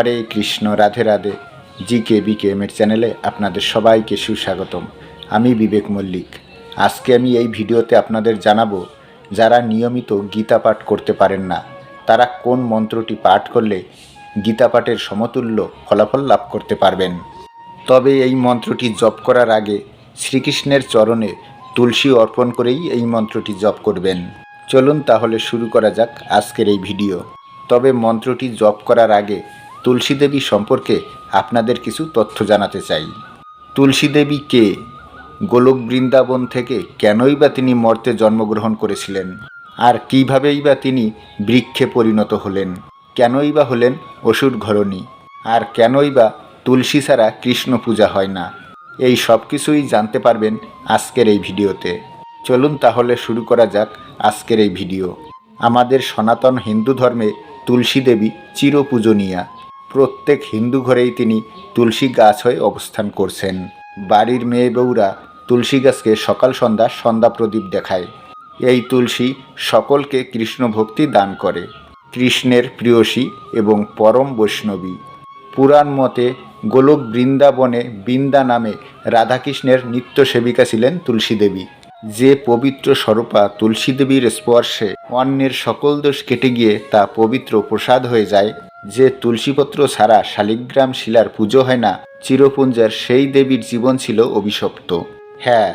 Hare Krishna, Radhe Radhe. G K B K এমের চ্যানেলে আপনাদের সবাইকে সুস্বাগতম। আমি বিবেক মল্লিক। আজকে আমি এই ভিডিওতে আপনাদের জানাব, যারা নিয়মিত গীতা পাঠ করতে পারেন না, তারা কোন মন্ত্রটি পাঠ করলে গীতা পাঠের সমতুল্য ফলাফল লাভ করতে পারবেন? তবে এই মন্ত্রটি জপ করার আগে শ্রীকৃষ্ণের চরণে তুলসী অর্পণ করেই এই মন্ত্রটি জপ করবেন। চলুন তাহলে শুরু করা যাক আজকের এই ভিডিও। তবে মন্ত্রটি জপ করার আগে তুলসী দেবী সম্পর্কে আপনাদের কিছু তথ্য জানাতে চাই। তুলসী দেবী কে? গোলক বৃন্দাবন থেকে কেনই বা তিনি মর্তে জন্মগ্রহণ করেছিলেন? আর কীভাবেই বা তিনি বৃক্ষে পরিণত হলেন? কেনই বা হলেন অসুর ঘরণী? আর কেনই বা তুলসী ছাড়া কৃষ্ণ পূজা হয় না? এই সব কিছুই জানতে পারবেন আজকের এই ভিডিওতে। চলুন তাহলে শুরু করা যাক আজকের এই ভিডিও। আমাদের সনাতন হিন্দু ধর্মে তুলসী দেবী চিরপূজনীয়া। প্রত্যেক হিন্দু ঘরেই তিনি তুলসী গাছ হয়ে অবস্থান করছেন। বাড়ির মেয়ে বউরা তুলসী গাছকে সকাল সন্ধ্যা সন্ধ্যা প্রদীপ দেখায়। এই তুলসী সকলকে কৃষ্ণ ভক্তি দান করে। কৃষ্ণের প্রিয়সী এবং পরম বৈষ্ণবী। পুরাণ মতে গোলক বৃন্দাবনে বৃন্দা নামে রাধাকৃষ্ণের নিত্য সেবিকা ছিলেন তুলসী দেবী। যে পবিত্র স্বরূপা তুলসী দেবীর স্পর্শে অন্যের সকল দোষ কেটে গিয়ে তা পবিত্র প্রসাদ হয়ে যায়। যে তুলসীপত্র ছাড়া শালিগ্রাম শিলার পুজো হয় না, চিরপুঞ্জার সেই দেবীর জীবন ছিল অভিশপ্ত। হ্যাঁ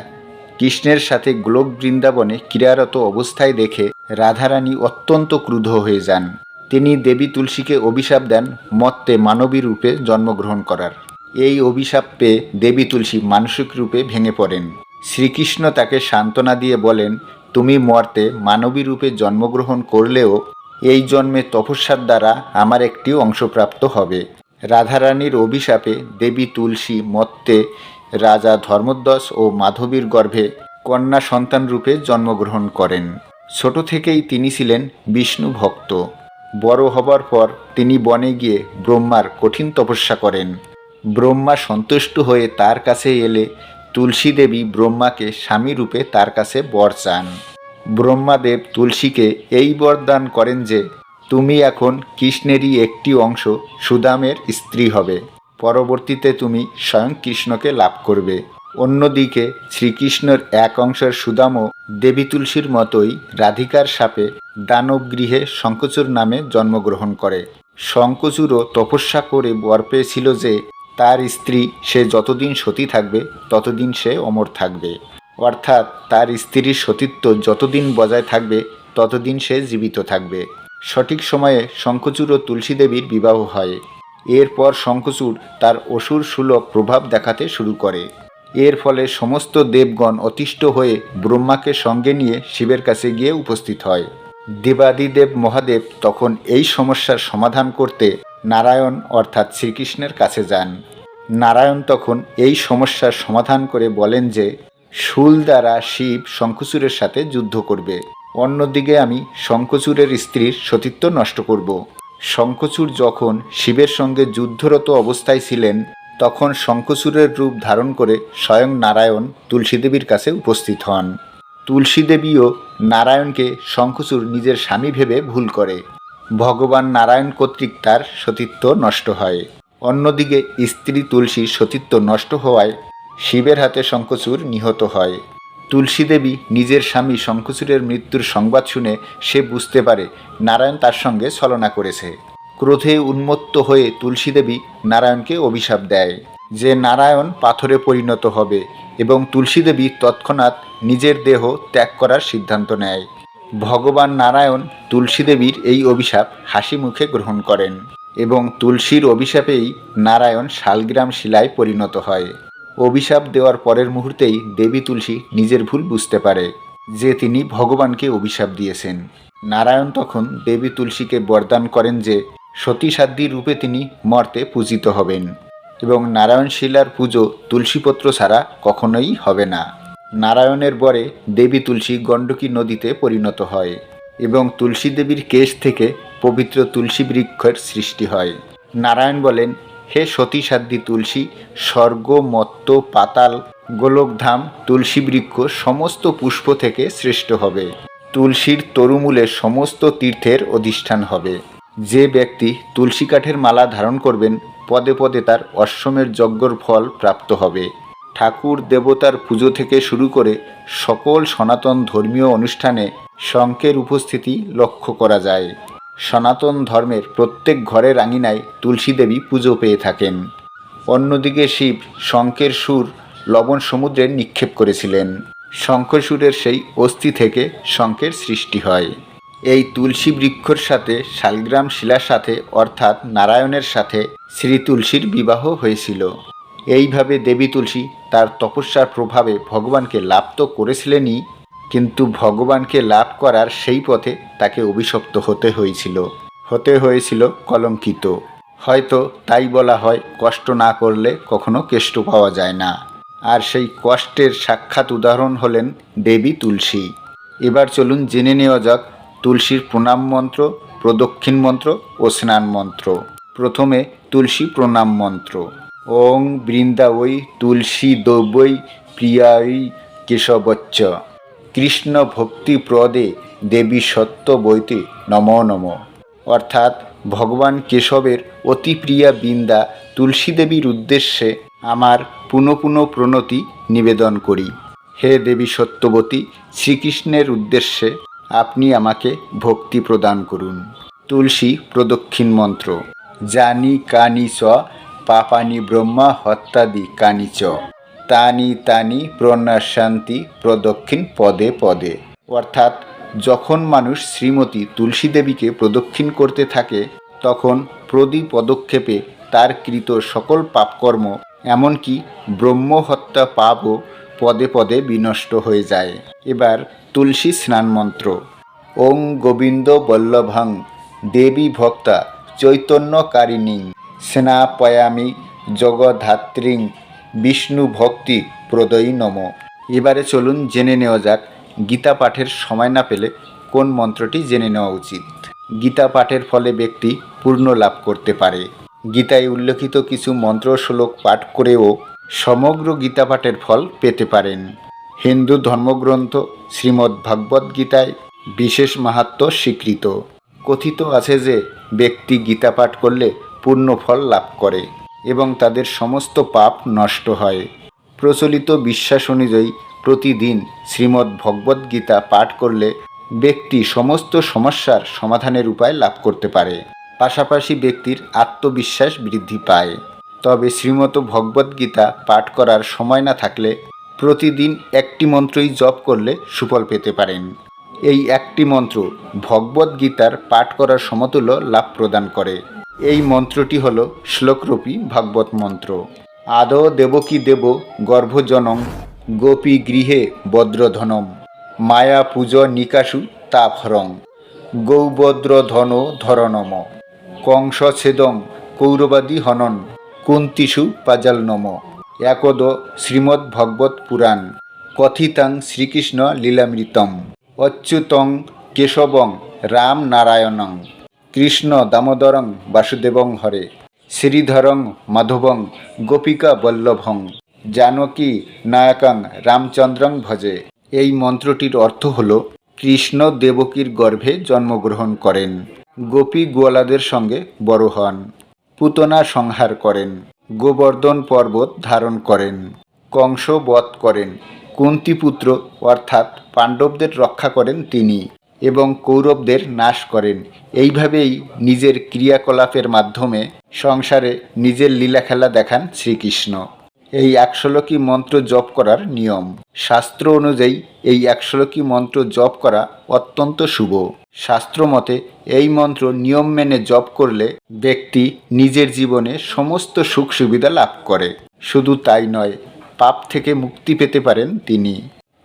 কৃষ্ণের সাথে গোলক বৃন্দাবনে ক্রীড়ারত অবস্থায় দেখে রাধারানী অত্যন্ত ক্রুদ্ধ হয়ে যান। তিনি দেবী তুলসীকে অভিশাপ দেন মত্তে মানবী রূপে জন্মগ্রহণ করার। এই অভিশাপ পেয়ে দেবী তুলসী মানসিক রূপে ভেঙে পড়েন। শ্রীকৃষ্ণ তাকে সান্ত্বনা দিয়ে বলেন, তুমি মর্তে মানবী রূপে জন্মগ্রহণ করলেও এই জন্মে তপস্যার দ্বারা আমার একটি অংশপ্রাপ্ত হবে। রাধারানীর অভিশাপে দেবী তুলসী, মত্তে, রাজা ধর্মধ্বজ ও মাধবীর গর্ভে কন্যা সন্তান রূপে জন্মগ্রহণ করেন। ছোট থেকেই তিনি ছিলেন বিষ্ণু ভক্ত। বড় হবার পর তিনি বনে গিয়ে ব্রহ্মার কঠিন তপস্যা করেন। ব্রহ্মা সন্তুষ্ট হয়ে তার কাছে এলে তুলসী দেবী ব্রহ্মাকে স্বামী রূপে তার কাছে বর চান। ব্রহ্মাদেব তুলসীকে এই বরদান করেন যে, তুমি এখন কৃষ্ণেরই একটি অংশ, সুদামের স্ত্রী হবে। পরবর্তীতে তুমি স্বয়ং কৃষ্ণকে লাভ করবে। অন্যদিকে শ্রীকৃষ্ণের এক অংশের সুদামও দেবী তুলসীর মতোই রাধিকার সাপে দানব গৃহে শঙ্কচুর নামে জন্মগ্রহণ করে। শঙ্কচুরও তপস্যা করে বর পেয়েছিল যে, তার স্ত্রী সে যতদিন সতী থাকবে, ততদিন সে অমর থাকবে। অর্থাৎ তার স্ত্রীর সতীত্ব যতদিন বজায় থাকবে, ততদিন সে জীবিত থাকবে। সঠিক সময়ে শঙ্কচূড় ও তুলসী দেবীর বিবাহ হয়। এরপর শঙ্কচূড় তার অসুর সুলভ প্রভাব দেখাতে শুরু করে। এর ফলে সমস্ত দেবগণ অতিষ্ঠ হয়ে ব্রহ্মাকে সঙ্গে নিয়ে শিবের কাছে গিয়ে উপস্থিত হয়। দেবাদিদেব মহাদেব তখন এই সমস্যার সমাধান করতে নারায়ণ অর্থাৎ শ্রীকৃষ্ণের কাছে যান। নারায়ণ তখন এই সমস্যার সমাধান করে বলেন যে শুল দ্বারা শিব শঙ্কুচূড়ের সাথে যুদ্ধ করবে। অন্যদিকে আমি শঙ্কচূড়ের স্ত্রীর সতীত্ব নষ্ট করব। শঙ্কচূড় যখন শিবের সঙ্গে যুদ্ধরত অবস্থায় ছিলেন, তখন শঙ্কচূড়ের রূপ ধারণ করে স্বয়ং নারায়ণ তুলসীদেবীর কাছে উপস্থিত হন। তুলসীদেবীও নারায়ণকে শঙ্কচূড় নিজের স্বামী ভেবে ভুল করে। ভগবান নারায়ণ কর্তৃক তার সতীত্ব নষ্ট হয়। অন্যদিকে স্ত্রী তুলসীর সতীত্ব নষ্ট হওয়ায় শিবের হাতে শঙ্কচূড় নিহত হয়। তুলসী দেবী নিজের স্বামী শঙ্কচূড়ের মৃত্যুর সংবাদ শুনে সে বুঝতে পারে নারায়ণ তার সঙ্গে ছলনা করেছে। ক্রোধে উন্মত্ত হয়ে তুলসী দেবী নারায়ণকে অভিশাপ দেয় যে নারায়ণ পাথরে পরিণত হবে এবং তুলসী দেবী তৎক্ষণাৎ নিজের দেহ ত্যাগ করার সিদ্ধান্ত নেয়। ভগবান নারায়ণ তুলসী দেবীর এই অভিশাপ হাসি মুখে গ্রহণ করেন এবং তুলসীর অভিশাপেই নারায়ণ শালগ্রাম শিলায় পরিণত হয়। অভিশাপ দেওয়ার পরের মুহূর্তেই দেবী তুলসী নিজের ভুল বুঝতে পারে যে তিনি ভগবানকে অভিশাপ দিয়েছেন। নারায়ণ তখন দেবী তুলসীকে বরদান করেন যে সতীসাধ্যী রূপে তিনি মর্তে পূজিত হবেন এবং নারায়ণ শিলার পুজো তুলসীপত্র ছাড়া কখনোই হবে না। নারায়ণের বরে দেবী তুলসী গণ্ডকী নদীতে পরিণত হয় এবং তুলসী দেবীর কেশ থেকে পবিত্র তুলসী বৃক্ষের সৃষ্টি হয়। নারায়ণ বলেন হে সতীসাধ্যী তুলসী, স্বর্গ, মত্ত, পাতাল, গোলকধাম, তুলসী বৃক্ষ সমস্ত পুষ্প থেকে শ্রেষ্ঠ হবে। তুলসীর তরুমূলে সমস্ত তীর্থের অধিষ্ঠান হবে। যে ব্যক্তি তুলসী কাঠের মালা ধারণ করবেন, পদে পদে তার অশ্বমের যজ্ঞর ফল প্রাপ্ত হবে। ঠাকুর দেবতার পুজো থেকে শুরু করে সকল সনাতন ধর্মীয় অনুষ্ঠানে শঙ্কের উপস্থিতি লক্ষ্য করা যায়। সনাতন ধর্মের প্রত্যেক ঘরের আঙিনায় তুলসী দেবী পুজো পেয়ে থাকেন। অন্যদিকে শিব শঙ্কের সুর লবণ সমুদ্রে নিক্ষেপ করেছিলেন। শঙ্খসুরের সেই অস্থি থেকে শঙ্কের সৃষ্টি হয়। এই তুলসী বৃক্ষর সাথে শালগ্রাম শিলার সাথে অর্থাৎ নারায়ণের সাথে শ্রী তুলসীর বিবাহ হয়েছিল। এইভাবে দেবী তুলসী তার তপস্যার প্রভাবে ভগবানকে লাভ তো করেছিলেনই কিন্তু ভগবানকে লাভ করার সেই পথে তাকে অভিশপ্ত হতে হয়েছিল হতে হয়েছিল কলঙ্কিত। হয়তো তাই বলা হয় কষ্ট না করলে কখনো কেষ্ট পাওয়া যায় না। আর সেই কষ্টের সাক্ষাৎ উদাহরণ হলেন দেবী তুলসী। এবার চলুন জেনে নেওয়া যাক তুলসীর প্রণাম মন্ত্র, প্রদক্ষিণ মন্ত্র ও স্নান মন্ত্র। প্রথমে তুলসী প্রণাম মন্ত্র। ওং বৃন্দাবৈ তুলসী দৌবৈ প্রিয়াই কেশবচ্চ। কৃষ্ণ ভক্তি প্রদে দেবী সত্য বৈতে নম নম। অর্থাৎ ভগবান কেশবের অতি প্রিয়া বৃন্দা তুলসী দেবীর উদ্দেশ্যে আমার পুনঃ প্রণতি নিবেদন করি। হে দেবী সত্যবতী, শ্রীকৃষ্ণের উদ্দেশ্যে আপনি আমাকে ভক্তি প্রদান করুন। তুলসী প্রদক্ষিণ মন্ত্র, জানি কানি চ, পাপানি ব্রহ্মা হত্যাদি কানি চ। তানি তানি প্রণাশান্তি প্রদক্ষিণ পদে পদে। অর্থাৎ যখন মানুষ শ্রীমতী তুলসী দেবীকে প্রদক্ষিণ করতে থাকে, তখন প্রতি পদক্ষেপে তার কৃত সকল পাপকর্ম, এমনকি ব্রহ্মহত্যা পাপও পদে পদে বিনষ্ট হয়ে যায়। এবার তুলসী স্নান মন্ত্র। ওং গোবিন্দ বল্লভাং, দেবী ভক্তা চৈতন্যকারিণী, স্নাপয়ামি জগধাত্রীং বিষ্ণু ভক্তি প্রদয়ী নম। এবারে চলুন জেনে নেওয়া যাক, গীতা পাঠের সময় না পেলে কোন মন্ত্রটি জেনে নেওয়া উচিত। গীতা পাঠের ফলে ব্যক্তি পূর্ণ লাভ করতে পারে। গীতায় উল্লেখিত কিছু মন্ত্র শ্লোক পাঠ করেও সমগ্র গীতা পাঠের ফল পেতে পারেন। হিন্দু ধর্মগ্রন্থ শ্রীমদ্ ভগবদ্ গীতায় বিশেষ মাহাত্ম স্বীকৃত। কথিত আছে যে, ব্যক্তি গীতা পাঠ করলে পূর্ণ ফল লাভ করে। এবং তাদের সমস্ত পাপ নষ্ট হয়। প্রচলিত বিশ্বাস অনুযায়ী প্রতিদিন শ্রীমদ্ ভগবদ্ গীতা পাঠ করলে ব্যক্তি সমস্ত সমস্যার সমাধানের উপায় লাভ করতে পারে। পাশাপাশি ব্যক্তির আত্মবিশ্বাস বৃদ্ধি পায়। তবে শ্রীমত ভগবদ্ গীতা পাঠ করার সময় না থাকলে প্রতিদিন একটি মন্ত্রই জপ করলে সুফল পেতে পারেন। এই একটি মন্ত্র ভগবদ্ গীতার পাঠ করার সমতুল্য লাভ প্রদান করে। এই মন্ত্রটি হল শ্লোকরূপী ভাগবত মন্ত্র। আদৌ দেবকী দেব গর্ভজনং, গোপী গৃহে বদ্রধনম, মায়া পূজ নিকাশু তাফরং গৌবদ্র ধন ধরনম কংসছেদং কৌরবাদী হনন, কুন্তিষু পাজাল নম একদ শ্রীমদ্ ভগবত পুরাণ। কথিতাং শ্রীকৃষ্ণ লীলামৃতম। অচ্যুতং কেশবং রাম নারায়ণং কৃষ্ণ দামোদরং বাসুদেবং হরে, শ্রীধরং মাধবং গোপিকা বল্লভং জানকী নায়কাং রামচন্দ্রং ভজে। এই মন্ত্রটির অর্থ হল, কৃষ্ণ দেবকীর গর্ভে জন্মগ্রহণ করেন, গোপী গোয়ালাদের সঙ্গে বড় হন, পুতনা সংহার করেন, গোবর্ধন পর্বত ধারণ করেন কংস বধ করেন, কুন্তিপুত্র অর্থাৎ পাণ্ডবদের রক্ষা করেন তিনি। এবং কৌরবদের নাশ করেন। এইভাবেই নিজের ক্রিয়াকলাপের মাধ্যমে সংসারে নিজের লীলাখেলা দেখান শ্রীকৃষ্ণ। এই একশোলকী মন্ত্র জপ করার নিয়ম। শাস্ত্র অনুযায়ী এই একশোলকী মন্ত্র জপ করা অত্যন্ত শুভ। শাস্ত্র মতে এই মন্ত্র নিয়ম মেনে জপ করলে ব্যক্তি নিজের জীবনে সমস্ত সুখ সুবিধা লাভ করে। শুধু তাই নয়, পাপ থেকে মুক্তি পেতে পারেন তিনি।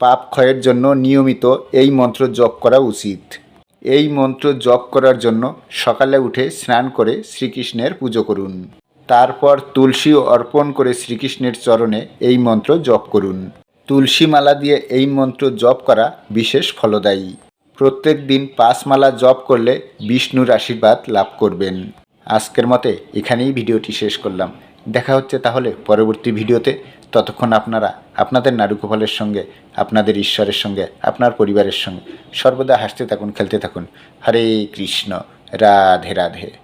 পাপ ক্ষয়ের জন্য নিয়মিত এই মন্ত্র জপ করা উচিত। এই মন্ত্র জপ করার জন্য সকালে উঠে স্নান করে শ্রীকৃষ্ণের পুজো করুন। তারপর তুলসী অর্পণ করে শ্রীকৃষ্ণের চরণে এই মন্ত্র জপ করুন। তুলসী মালা দিয়ে এই মন্ত্র জপ করা বিশেষ ফলদায়ী। প্রত্যেক দিন পাঁচ মালা জপ করলে বিষ্ণুর আশীর্বাদ লাভ করবেন। আজকের মতে এখানেই ভিডিওটি শেষ করলাম। দেখা হচ্ছে তাহলে পরবর্তী ভিডিওতে। ততক্ষণ আপনারা আপনাদের নারুকোপালের সঙ্গে, আপনাদের ঈশ্বরের সঙ্গে, আপনার পরিবারের সঙ্গে সর্বদা হাসতে থাকুন, খেলতে থাকুন। হরে কৃষ্ণ, রাধে রাধে।